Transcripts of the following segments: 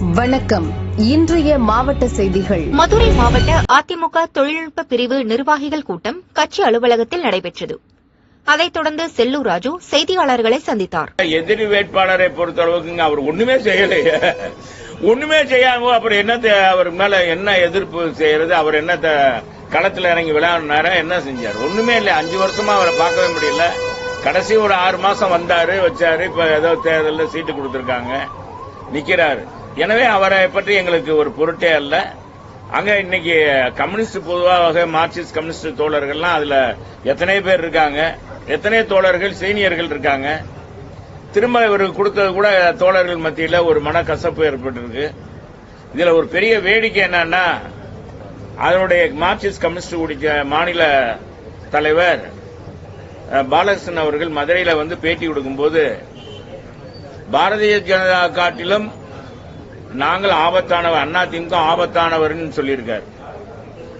வணக்கம். இன்றைய மாவட்ட செய்திகள். மதுரை மாவட்ட அதிமுக தொழில்நுட்ப பிரிவு நிர்வாகிகள் கூட்டம் கட்சி அலுவலகத்தில் நடைபெற்றது. அதைத் தொடர்ந்து செல்லூர் ராஜு செய்தியாளர்களை சந்தித்தார். எதிரி வேட்பாளரை பொறுத்தளவுக்குங்க அவர் ஒண்ணுமே செய்யலையே. ஒண்ணுமே செய்யாம அப்புறம் என்னத்த அவர் மேல என்ன எதிர்ப்பு செய்யறது? அவர் என்னத்த களத்துல இறங்கி விளையாடினாரா? என்ன செஞ்சார்? ஒண்ணுமே இல்லை. அஞ்சு வருஷமா அவரை பார்க்கவே முடியல. கடைசி ஒரு ஆறு மாசம் வந்தாரு வச்சாரு. இப்ப ஏதோ தேர்தல்ல சீட்டு கொடுத்திருக்காங்க. நிக்கிறாரு. எனவே அவரை பற்றி எங்களுக்கு ஒரு பொருட்டே அல்ல. அங்க இன்னைக்கு கம்யூனிஸ்ட் பொதுவாக மார்க்சிஸ்ட் கம்யூனிஸ்ட் தோழர்கள்லாம் அதுல எத்தனை பேர் இருக்காங்க எத்தனை தோழர்கள் சீனியர்கள் இருக்காங்க. திரும்ப இவருக்கு கொடுத்தது கூட தோழர்கள் மத்தியில் ஒரு மனக்கசப்பு ஏற்பட்டிருக்கு. இதுல ஒரு பெரிய வேடிக்கை என்னன்னா அதனுடைய மார்க்சிஸ்ட் கம்யூனிஸ்ட் குடிச்ச மாநில தலைவர் பாலகிருஷ்ணன் அவர்கள் மதுரையில் வந்து பேட்டி கொடுக்கும்போது பாரதிய ஜனதா காட்டிலும் நாங்கள் ஆபத்தானவர் அண்ணா திமுக ஆபத்தானவர்னு சொல்லியிருக்காரு.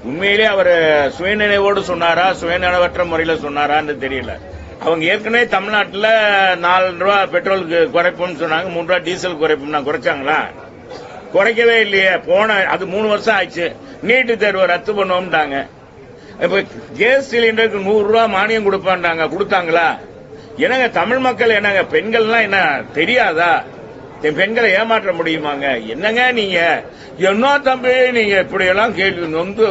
உண்மையிலே அவர் சுயநினைவோடு சொன்னாரா சுயநினைவற்ற முறையில் சொன்னாரான்னு தெரியல. அவங்க ஏற்கனவே தமிழ்நாட்டில் நாலு ரூபா பெட்ரோலுக்கு குறைப்போம்னு சொன்னாங்க மூணு ரூபா டீசல் குறைப்போம்னா குறைச்சாங்களா? குறைக்கவே இல்லையே போன அது மூணு வருஷம் ஆயிடுச்சு நீட்டு தேர்வை ரத்து பண்ணுவோம்ட்டாங்க. இப்ப கேஸ் சிலிண்டருக்கு நூறு ரூபா மானியம் கொடுப்பான்றாங்க கொடுத்தாங்களா? என்னங்க தமிழ் மக்கள் என்னங்க பெண்கள்லாம் என்ன தெரியாதா? என் பெண்களை ஏமாற்ற முடியுமாங்க? என்னங்க நீங்க? என்ன தம்பி நீங்க இப்படி எல்லாம் கேள்வி நொந்து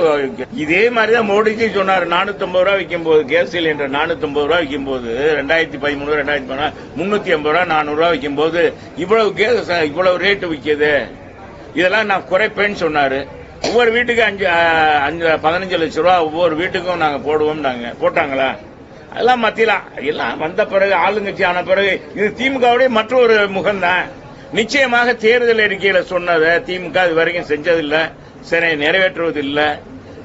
இதே மாதிரிதான் மோடிஜி சொன்னாரு நானூத்தி ஐம்பது ரூபா விற்கும் போது கேஸ் சிலிண்டர் நானூத்தி ஐம்பது ரூபா விற்கும் போது ரெண்டாயிரத்தி பதிமூணு ரெண்டாயிரத்தி பதினாறு முன்னூத்தி ஐம்பது ரூபா நானூறு ரூபா விற்கும் போது இவ்வளவு கேஸ் இவ்வளவு ரேட்டு விற்கிது இதெல்லாம் நான் குறைப்பேன்னு சொன்னாரு. ஒவ்வொரு வீட்டுக்கு அஞ்சு அஞ்சு பதினஞ்சு லட்சம் ரூபா ஒவ்வொரு வீட்டுக்கும் நாங்க போடுவோம் நாங்க. போட்டாங்களா? அதெல்லாம் மத்தியில எல்லாம் வந்த பிறகு ஆளுங்கட்சி ஆன பிறகு இது திமுகவுடைய மற்றொரு முகம்தான். நிச்சயமாக தேர்தல் அறிக்கையில சொன்னதை திமுக இது வரைக்கும் செஞ்சதில்லை சரி நிறைவேற்றுவதில்லை.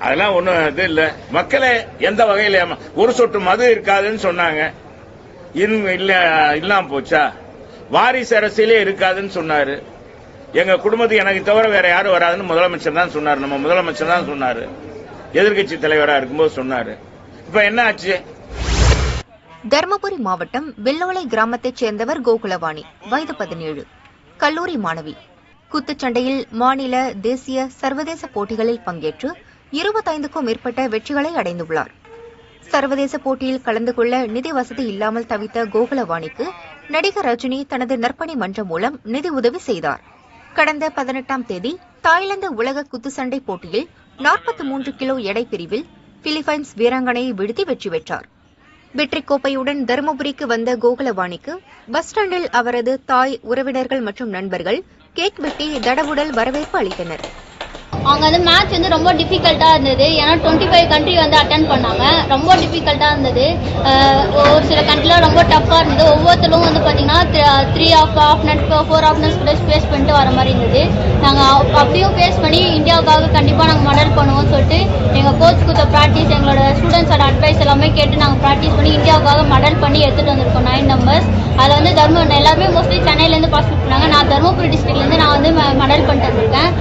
அதெல்லாம் ஒன்றும் இது இல்லை. மக்களை எந்த வகையில் ஒரு சொட்டு மது இருக்காதுன்னு சொன்னாங்க. இல்லை இல்ல இல்லாம போச்சா? வாரிசு அரசியலே இருக்காதுன்னு சொன்னாரு. எங்க குடும்பத்துக்கு எனக்கு தவிர வேற யாரும் வராதுன்னு முதலமைச்சர் தான் சொன்னார். நம்ம முதலமைச்சர் தான் சொன்னார். எதிர்க்கட்சி தலைவராக இருக்கும்போது சொன்னார். இப்போ என்ன ஆச்சு? தருமபுரி மாவட்டம் வெள்ளோலை கிராமத்தைச் சேர்ந்தவர் கோகுலவாணி. வயது பதினேழு. கல்லூரி மாணவி. குத்துச்சண்டையில் மாநில தேசிய சர்வதேச போட்டிகளில் பங்கேற்று இருபத்தைந்துக்கும் மேற்பட்ட வெற்றிகளை அடைந்துள்ளார். சர்வதேச போட்டியில் கலந்து கொள்ள நிதி வசதி இல்லாமல் தவித்த கோகுலவாணிக்கு நடிகர் ரஜினி தனது நற்பணி மன்றம் மூலம் நிதி உதவி செய்தார். கடந்த பதினெட்டாம் தேதி தாய்லாந்து உலக குத்துச்சண்டை போட்டியில் 43 மூன்று கிலோ எடை பிரிவில் பிலிப்பைன்ஸ் வீராங்கனையை வீழ்த்தி வெற்றி பெற்றார். வெற்றி கோப்பையுடன் தருமபுரிக்கு வந்த கோகுலவாணிக்கு பஸ் ஸ்டாண்டில் அவரது தாய் உறவினர்கள் மற்றும் நண்பர்கள் கேக் வெட்டி தடவுடல் வரவேற்பு அளித்தனர். அவங்க வந்து மேட்ச் வந்து ரொம்ப டிஃபிகல்ட்டாக இருந்தது. ஏன்னா டுவெண்ட்டி ஃபைவ் கண்ட்ரி வந்து அட்டன் பண்ணாங்க. ரொம்ப டிஃபிகல்ட்டாக இருந்தது. ஒரு சில கண்ட்ரிலாம் ரொம்ப டஃப்பாக இருந்தது. ஒவ்வொருத்தரும் வந்து பார்த்தீங்கன்னா three of of nut four of nuts கூட ஃபேஸ் பண்ணிட்டு வர மாதிரி இருந்தது. நாங்கள் அப்படியும் ஃபேஸ் பண்ணி இந்தியாவுக்காக கண்டிப்பாக நாங்கள் மெடல் பண்ணுவோம்னு சொல்லிட்டு எங்கள் கோச் கொடுத்த ப்ராக்டிஸ் எங்களோட ஸ்டூடெண்ட்ஸோட அட்வைஸ் எல்லாமே கேட்டு நாங்கள் ப்ராக்டிஸ் பண்ணி இந்தியாவுக்காக மெடல் பண்ணி எடுத்துகிட்டு வந்திருக்கோம் நைன் நம்பர்ஸ் அதில் வந்து தர்ம எல்லாருமே மோஸ்ட்லி சென்னையிலேருந்து பார்ட்டிசிபேட் பண்ணாங்க. நான் தருமபுரி டிஸ்ட்ரிக்ட்லேருந்து நான் வந்து மெடல் பண்ணிட்டு வந்திருக்கேன்.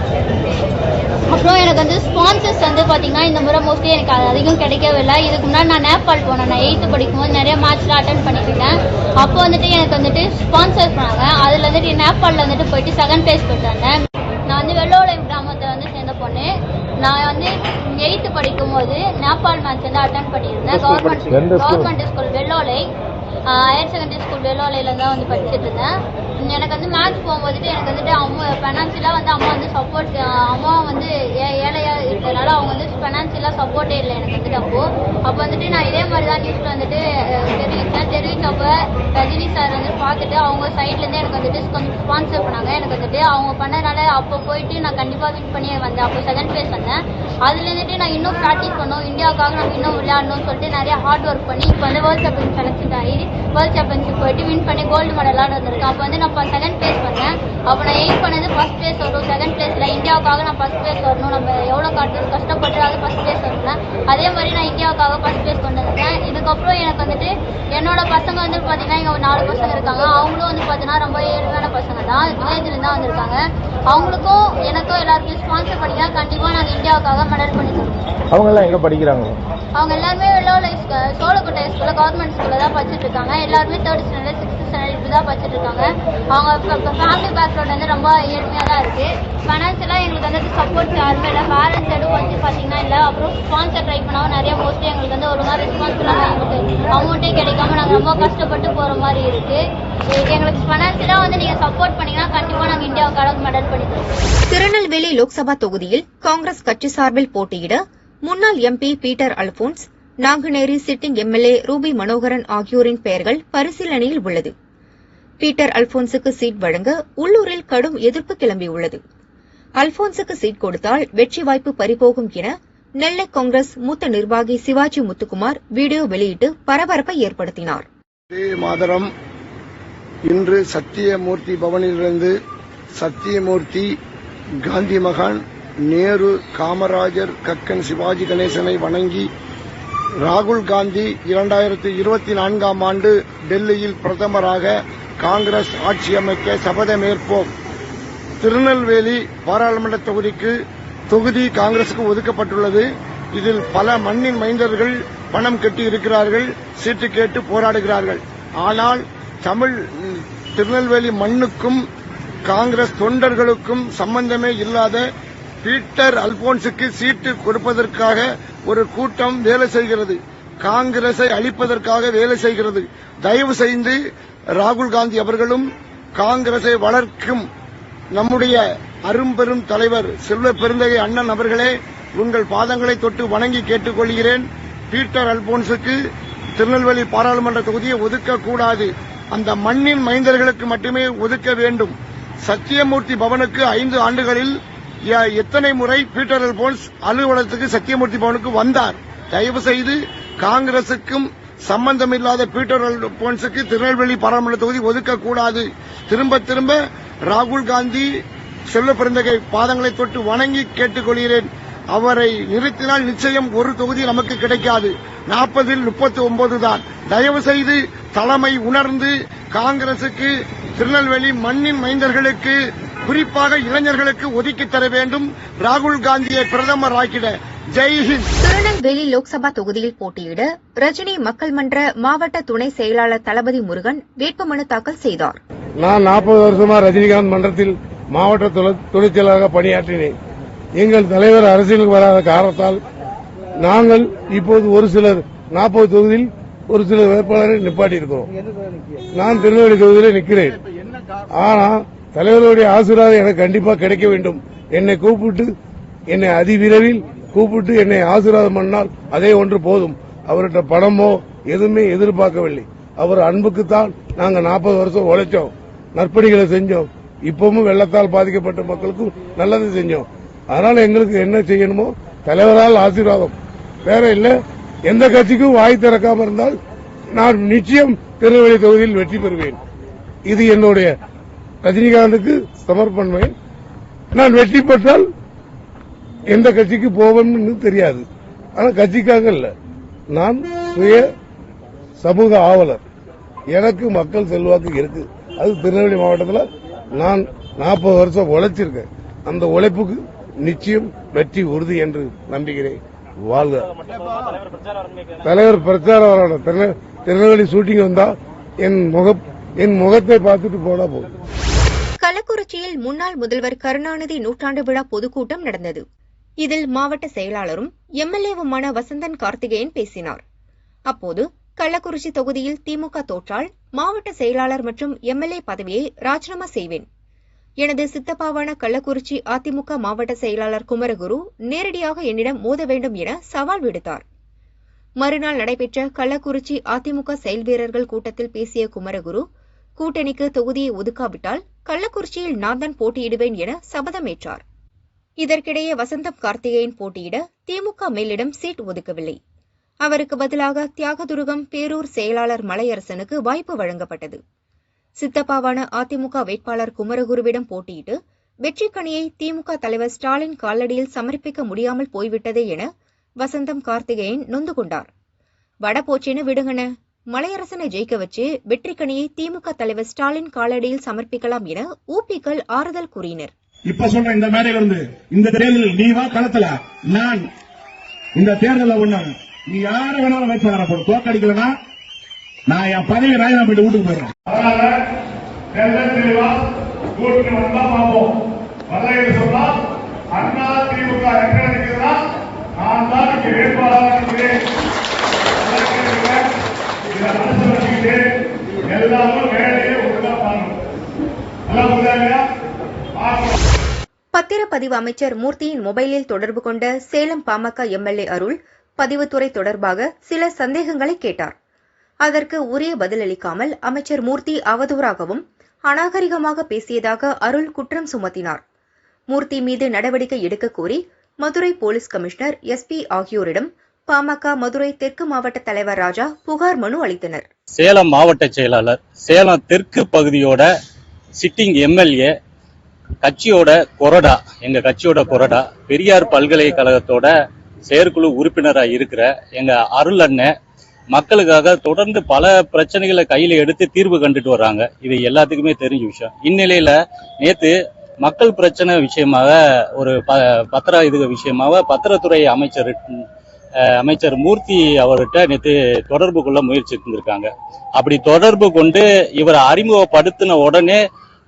அப்புறம் எனக்கு வந்து ஸ்பான்சர்ஸ் வந்து பார்த்தீங்கன்னா இந்த முறை மோஸ்ட்லி எனக்கு அது அதிகம் கிடைக்கவில்லை. இதுக்கு முன்னாடி நான் நேபாள் போனேன். நான் எயித்து படிக்கும்போது நிறைய மேட்ச்லாம் அட்டன் பண்ணியிருக்கேன் அப்போ வந்துட்டு எனக்கு வந்துட்டு ஸ்பான்சர் பண்ணாங்க அதில் வந்துட்டு நேபாளில் வந்துட்டு போயிட்டு செகண்ட் பிளேஸ் போயிட்டு நான் வந்து வெள்ளோளம் கிராமத்தில் வந்து சேர்ந்த பொண்ணு. நான் வந்து எயித்து படிக்கும்போது நேபாள் மேட்ச் வந்து அட்டன் பண்ணியிருந்தேன். Government government school Vellolai. Higher secondary school வெள்ளோலையில தான் வந்து படிச்சுட்டு இருந்தேன் எனக்கு வந்து மேக்ஸ் போகும்போது எனக்கு வந்துட்டு அம்மா ஃபைனான்சியலாக வந்து அம்மா வந்து சப்போர்ட் அம்மா வந்து ஏ ஏழையாக இருக்கிறதுனால அவங்க வந்து ஃபைனான்சியலாக சப்போர்ட்டே இல்லை எனக்கு வந்துட்டு அப்போ. அப்போ வந்துட்டு நான் இதே மாதிரி தான் நியூஸில் வந்துட்டு தெரிவித்தேன். தெரிவித்தப்ப ரஜினி சார் வந்து பார்த்துட்டு அவங்க சைட்லேருந்து எனக்கு வந்துட்டு கொஞ்சம் ஸ்பான்சர் பண்ணாங்க. எனக்கு வந்துட்டு அவங்க பண்ணதுனால அப்போ போயிட்டு நான் கண்டிப்பாக வின் பண்ணி வந்தேன். அப்போ செகண்ட் பிளேஸ் வந்தேன். அதுல இருந்துட்டு நான் இன்னும் ப்ராக்டிஸ் பண்ணோம் இந்தியாவுக்காக நம்ம இன்னும் விளையாடணும்னு சொல்லிட்டு நிறைய ஹார்ட் ஒர்க் பண்ணி இப்போ வந்து வேர்ல்ட் கப் செலக்ஷன் ஆகி வேர்ல்ட் சாம்பியன்ஷிப் போயிட்டு வின் பண்ணி கோல்டு மெடலாக வந்திருக்கேன் அப்போ வந்து நான் செகண்ட் பிளேஸ் பண்ணேன் அப்போ நான் எய்ம் பண்ணது ஃபர்ஸ்ட் பிளேஸ் வரும் செகண்ட் பிளேஸ்ல இந்தியாவுக்காக நான் ஃபர்ஸ்ட் பிளேஸ் வரணும். நம்ம எவ்வளோ காட்டு கஷ்டப்பட்டு அது ஃபர்ஸ்ட் பிளேஸ் வரணும் அதே மாதிரி நான் இந்தியாவுக்காக ஃபர்ஸ்ட் பிளேஸ் கொண்டு வந்திருக்கேன் இதுக்கப்புறம் எனக்கு வந்துட்டு என்னோட பசங்க வந்து பார்த்தீங்கன்னா இங்கே ஒரு நாலு பசங்க இருக்காங்க. அவங்களும் வந்து பார்த்தீங்கன்னா ரொம்ப ஏழ்மையான பசங்க தான். வில்லேஜ்ல தான் வந்திருக்காங்க. அவங்களுக்கும் எனக்கும் எல்லாருக்கும் ஸ்பான்சர் பண்ணினா கண்டிப்பாக நாங்கள் இந்தியாவுக்காக மெடல் பண்ணி தருவோம். அவங்க எல்லாம் எங்க படிக்கிறாங்க? அவங்க எல்லாருமே வெள்ளோலை சோழக்கோட்டை ஸ்கூலில் கவர்மெண்ட் ஸ்கூலில் தான் படிச்சுட்டு இருக்காங்க. எல்லாருமே தேர்ட் ஸ்டாண்டர்ட் சிக்ஸ்த் ஸ்டாண்டர்ட் இப்படி தான் படிச்சுட்டு இருக்காங்க. அவங்க ஃபேமிலி பேக்ரவுண்ட் வந்து ரொம்ப ஏழ்மையாக தான் இருக்கு. ஃபைனான்ஷியலாக எங்களுக்கு வந்து சப்போர்ட் யாருமே இல்லை. பேரண்ட்ஸ் எதுவும் வந்து பார்த்தீங்கன்னா இல்லை. அப்புறம் ஸ்பான்சர் ட்ரை பண்ணாமல் நிறைய மோஸ்ட்லி எங்களுக்கு வந்து ஒழுங்காக ரெஸ்பான்சிபிளாக எங்களுக்கு அமௌண்ட்டே கிடைக்காம நாங்கள் ரொம்ப கஷ்டப்பட்டு போகிற மாதிரி இருக்கு. எங்களுக்கு ஃபைனான்ஷியலாக வந்து நீங்கள் சப்போர்ட் பண்ணீங்கன்னா கண்டிப்பாக நாங்கள் இந்தியாவுக்காக மெடல் பண்ணி திருநெல்வேலி லோக்சபா தொகுதியில் காங்கிரஸ் கட்சி சார்பில் போட்டியிட முன்னாள் MP Peter Alphonse Nanguneri sitting MLA Ruby Manoharan ஆகியோரின் பெயர்கள் பரிசீலனையில் உள்ளது. பீட்டர் அல்போன்ஸுக்கு சீட் வழங்க உள்ளூரில் கடும் எதிர்ப்பு கிளம்பியுள்ளது. அல்போன்ஸுக்கு சீட் கொடுத்தால் வெற்றி வாய்ப்பு பறிபோகும் என நெல்லை காங்கிரஸ் மூத்த நிர்வாகி சிவாஜி முத்துக்குமார் வீடியோ வெளியிட்டு பரபரப்பை ஏற்படுத்தினார். மாதரம் இன்று சத்தியமூர்த்தி பவனிலிருந்து சத்தியமூர்த்தி காந்தி மகான் நேரு காமராஜர் கக்கன் சிவாஜி கணேசனை வணங்கி ராகுல் காந்தி இரண்டாயிரத்தி இருபத்தி நான்காம் ஆண்டு டெல்லியில் பிரதமராக காங்கிரஸ் ஆட்சி அமைக்க சபதமேற்போம் திருநெல்வேலி பாராளுமன்ற தொகுதிக்கு தொகுதி காங்கிரசுக்கு ஒதுக்கப்பட்டுள்ளது. இதில் பல மண்ணின் மைந்தர்கள் பணம் கட்டி இருக்கிறார்கள் சீட்டு கேட்டு போராடுகிறார்கள். ஆனால் தமிழ் திருநெல்வேலி மண்ணுக்கும் காங்கிரஸ் தொண்டர்களுக்கும் சம்பந்தமே இல்லாத பீட்டர் அல்போன்ஸுக்கு சீட்டு கொடுப்பதற்காக ஒரு கூட்டம் வேலை செய்கிறது. காங்கிரஸை அழிப்பதற்காக வேலை செய்கிறது. தயவு செய்து ராகுல் காந்தி அவர்களும் காங்கிரஸை வளர்க்கும் நம்முடைய அரும்பெரும் தலைவர் செல்வ பெருந்தகை அண்ணன் அவர்களே உங்கள் பாதங்களை தொட்டு வணங்கி கேட்டுக்கொள்கிறேன். பீட்டர் அல்போன்ஸுக்கு திருநெல்வேலி பாராளுமன்ற தொகுதியை ஒதுக்கக்கூடாது. அந்த மண்ணின் மைந்தர்களுக்கு மட்டுமே ஒதுக்க வேண்டும். சத்தியமூர்த்தி பவனுக்கு ஐந்து ஆண்டுகளில் எத்தனை முறை பீட்டர் அல்போன்ஸ் அலுவலகத்துக்கு சத்தியமூர்த்தி பவனுக்கு வந்தார்? தயவு செய்து காங்கிரசுக்கும் சம்பந்தமில்லாத பீட்டர் அல்போன்ஸுக்கு திருநெல்வேலி பாராளுமன்ற தொகுதி ஒதுக்கக்கூடாது. திரும்ப திரும்ப ராகுல் காந்தி செல்ல பிறந்தகை பாதங்களை தொட்டு வணங்கி கேட்டுக்கொள்கிறேன். அவரை நிறுத்தினால் நிச்சயம் ஒரு தொகுதி நமக்கு கிடைக்காது. நாற்பதில் முப்பத்தி ஒன்பது தான். தயவு செய்து தலைமை உணர்ந்து காங்கிரசுக்கு திருநெல்வேலி மண்ணின் மைந்தர்களுக்கு குறிப்பாக இளைஞர்களுக்கு ஒதுக்கி தர வேண்டும். ராகுல் காந்தியை பிரதமர் ஆக்கிட ஜெய்ஹிந்த் திருநெல்வேலி லோக்சபா தொகுதியில் போட்டியிட ரஜினி மக்கள் மன்ற மாவட்ட துணை செயலாளர் தளபதி முருகன் வேட்புமனு தாக்கல் செய்தார். நான் நாற்பது வருஷமா ரஜினிகாந்த் மன்றத்தில் மாவட்ட துணை- துணைச் செயலாளராக பணியாற்றினேன். எங்கள் தலைவர் அரசியலுக்கு வராத காரணத்தால் நாங்கள் இப்போது ஒரு சிலர் நாற்பது தொகுதியில் ஒரு சில வேட்பாளரை நிப்பாட்டி இருக்கிறோம் நான் திருநெல்வேலி தொகுதியில் நிற்கிறேன். ஆனா தலைவருடைய ஆசீர்வாதம் எனக்கு கண்டிப்பா கிடைக்க வேண்டும். என்னை கூப்பிட்டு என்னை அதிவிரைவில் கூப்பிட்டு என்னை ஆசீர்வாதம் பண்ணால் அதே ஒன்று போதும். அவர்கிட்ட பணமோ எதுவுமே எதிர்பார்க்கவில்லை. அவர் அன்புக்குத்தான் நாங்க நாற்பது வருஷம் உழைச்சோம். நற்பணிகளை செஞ்சோம். இப்பவும் வெள்ளத்தால் பாதிக்கப்பட்ட மக்களுக்கும் நல்லது செஞ்சோம். அதனால எங்களுக்கு என்ன செய்யணுமோ தலைவரால் ஆசீர்வாதம். வேற இல்ல எந்த கட்சிக்கும் வாய் திறக்காம இருந்தால் நான் நிச்சயம் திருநெல்வேலி தொகுதியில் வெற்றி பெறுவேன். இது என்னுடைய ரஜினிகாந்துக்கு சமர்ப்பணம். நான் வெற்றி பெற்றால் எந்த கட்சிக்கு போவேன்னு தெரியாது. ஆனால் கட்சிக்காக இல்ல. நான் சுய சமூக ஆவலர். எனக்கு மக்கள் செல்வாக்கு இருக்கு. அது திருநெல்வேலி மாவட்டத்தில் நான் நாற்பது வருஷம் உழைச்சிருக்கேன். அந்த உழைப்புக்கு நிச்சயம் வெற்றி உறுதி என்று நம்புகிறேன். வாழ்க. தலைவர் பிரச்சாரம் வரணும். திருநெல்வேலி ஷூட்டிங் வந்தா என் முக என் முகத்தை பார்த்துட்டு போனா போதும். கள்ளக்குறிச்சியில் முன்னாள் முதல்வர் கருணாநிதி நூற்றாண்டு விழா பொதுக்கூட்டம் நடந்தது. இதில் மாவட்ட செயலாளரும் எம்எல்ஏவுமான வசந்தன் கார்த்திகேயன் பேசினார். அப்போது கள்ளக்குறிச்சி தொகுதியில் திமுக தோற்றால் மாவட்ட செயலாளர் மற்றும் எம்எல்ஏ பதவியை ராஜினாமா செய்வேன். எனது சித்தப்பாவான கள்ளக்குறிச்சி அதிமுக மாவட்ட செயலாளர் குமரகுரு நேரடியாக என்னிடம் மோத வேண்டும் என சவால் விடுத்தார். மறுநாள் நடைபெற்ற கள்ளக்குறிச்சி அதிமுக செயல் வீரர்கள் கூட்டத்தில் பேசிய குமரகுரு கூட்டணிக்கு தொகுதியை ஒதுக்காவிட்டால் கள்ளக்குறிச்சியில் நான் தான் போட்டியிடுவேன் என சபதமேற்றார் இதற்கிடையே வசந்தம் கார்த்திகேயன் போட்டியிட திமுக மேலிடம் சீட் ஒதுக்கவில்லை. அவருக்கு பதிலாக தியாகதுருகம் பேரூர் செயலாளர் மலையரசனுக்கு வாய்ப்பு வழங்கப்பட்டது. சித்தப்பாவான அதிமுக வேட்பாளர் குமரகுருவிடம் போட்டியிட்டு வெற்றிக்கணியை திமுக தலைவர் ஸ்டாலின் காலடியில் சமர்ப்பிக்க முடியாமல் போய்விட்டதே என வசந்தம் கார்த்திகேயன் நொந்து கொண்டார். வட போச்சேன்னு விடுங்கன மலையரசனை ஜெயிக்க வச்சு வெற்றிக்கணியை திமுக தலைவர் ஸ்டாலின் காலடியில் சமர்ப்பிக்கலாம் என ஊபிக்கள் ஆறுதல் கூறினர். இப்ப சொல்றேன் இந்த மேடையில இருந்து இந்த தேர்தலில் நீ வா களத்துல நான் இந்த தேர்தலில் ஒண்ணு நீ யார வேணாலும் வேட்பாளரை போடு. தோக்கடிக்கலனா நான் என் பதவி ராஜினாமா பண்ணிட்டு வீட்டுக்கு போயிடுறேன். அதனால தெல்ல தெளிவா கூட்டணி வந்தா பார்ப்போம் வரலைன்னு சொன்னா அண்ணா திமுக எங்க நான் தான் இங்க வேட்பாளராக பதிவு அமைச்சர் மூர்த்தியின் மொபைலில் தொடர்பு கொண்ட சேலம் பாமக எம்எல்ஏ அருள் பதிவுத்துறை தொடர்பாக சில சந்தேகங்களை கேட்டார். அதற்கு உரிய பதிலளிக்காமல் அமைச்சர் மூர்த்தி அவதூறாகவும் அநாகரிகமாக பேசியதாக அருள் குற்றம் சுமத்தினார். மூர்த்தி மீது நடவடிக்கை எடுக்க கோரி மதுரை போலீஸ் கமிஷனர் எஸ்பி ஆகியோரிடம் பாமக மதுரை தெற்கு மாவட்ட தலைவர் ராஜா புகார் மனு அளித்தனர். சேலம் மாவட்ட செயலாளர் சேலம் தெற்கு பகுதியோட சிட்டிங் எம்எல்ஏ கட்சியோட கொறடா எங்க கட்சியோட கொறடா பெரியார் பல்கலைக்கழகத்தோட செயற்குழு உறுப்பினராக இருக்கிற எங்க அருள் அண்ணன் மக்களுக்காக தொடர்ந்து பல பிரச்சனைகளை கையில எடுத்து தீர்வு கண்டுட்டு வர்றாங்க. இது எல்லாத்துக்குமே தெரிஞ்ச விஷயம். இந்நிலையில நேத்து மக்கள் பிரச்சனை விஷயமாக ஒரு ப பத்திர இது விஷயமாக பத்திரத்துறை அமைச்சர் அமைச்சர் மூர்த்தி அவர்கிட்ட நேற்று தொடர்பு கொள்ள முயற்சி இருந்திருக்காங்க அப்படி தொடர்பு கொண்டு இவரை அறிமுகப்படுத்தின உடனே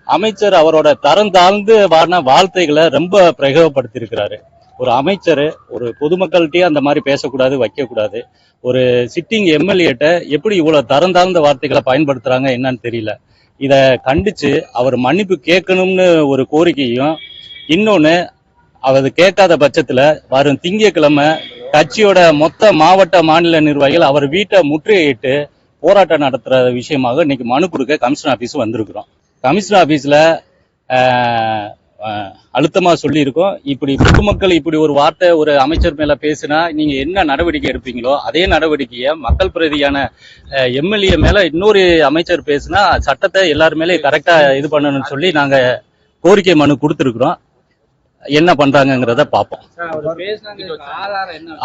அமைச்சர் அவரோட தரம் தாழ்ந்து வான வார்த்தைகளை ரொம்ப பிரயோகப்படுத்தியிருக்கிறாரு. ஒரு அமைச்சர் ஒரு பொதுமக்கள்கிட்டயே அந்த மாதிரி பேசக்கூடாது வைக்கக்கூடாது. ஒரு சிட்டிங் எம்எல்ஏட்ட எப்படி இவ்வளவு தரம் தாழ்ந்த வார்த்தைகளை பயன்படுத்துறாங்க என்னன்னு தெரியல. இதை கண்டிச்சு அவர் மன்னிப்பு கேட்கணும்னு ஒரு கோரிக்கையும் இன்னொன்னு அவர் கேட்காத பட்சத்துல வரும் திங்கக்கிழமை கட்சியோட மொத்த மாவட்ட மாநில நிர்வாகிகள் அவர் வீட்டை முற்றுகையிட்டு போராட்டம் நடத்துற விஷயமாக இன்னைக்கு மனு கொடுக்க கமிஷன் ஆபீஸ் வந்திருக்கிறோம். கமிஷனர் ஆஃபீஸில் அழுத்தமாக சொல்லியிருக்கோம். இப்படி பொதுமக்கள் இப்படி ஒரு வார்த்தை ஒரு அமைச்சர் மேலே பேசினா நீங்கள் என்ன நடவடிக்கை எடுப்பீங்களோ அதே நடவடிக்கையை மக்கள் பிரதியான எம்எல்ஏ மேலே இன்னொரு அமைச்சர் பேசுனா சட்டத்தை எல்லார் மேலே இது பண்ணணும்னு சொல்லி நாங்கள் கோரிக்கை மனு கொடுத்துருக்குறோம். என்ன பண்றாங்கங்கிறத பார்ப்போம்.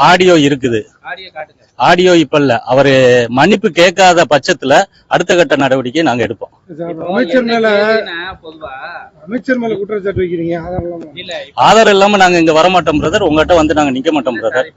ஆடியோ இருக்குது. ஆடியோ இப்ப இல்ல. அவரு மன்னிப்பு கேட்காத பட்சத்துல அடுத்த கட்ட நடவடிக்கை நாங்க எடுப்போம். அமைச்சர் மேல அமைச்சர் மேல குற்றச்சாட்டு வைக்கிறீங்க ஆதாரம் இல்லாம. ஆதாரம் இல்லாம நாங்க இங்க வரமாட்டோம் பிரதர் உங்ககிட்ட வந்து நாங்க நிக்க மாட்டோம் பிரதர்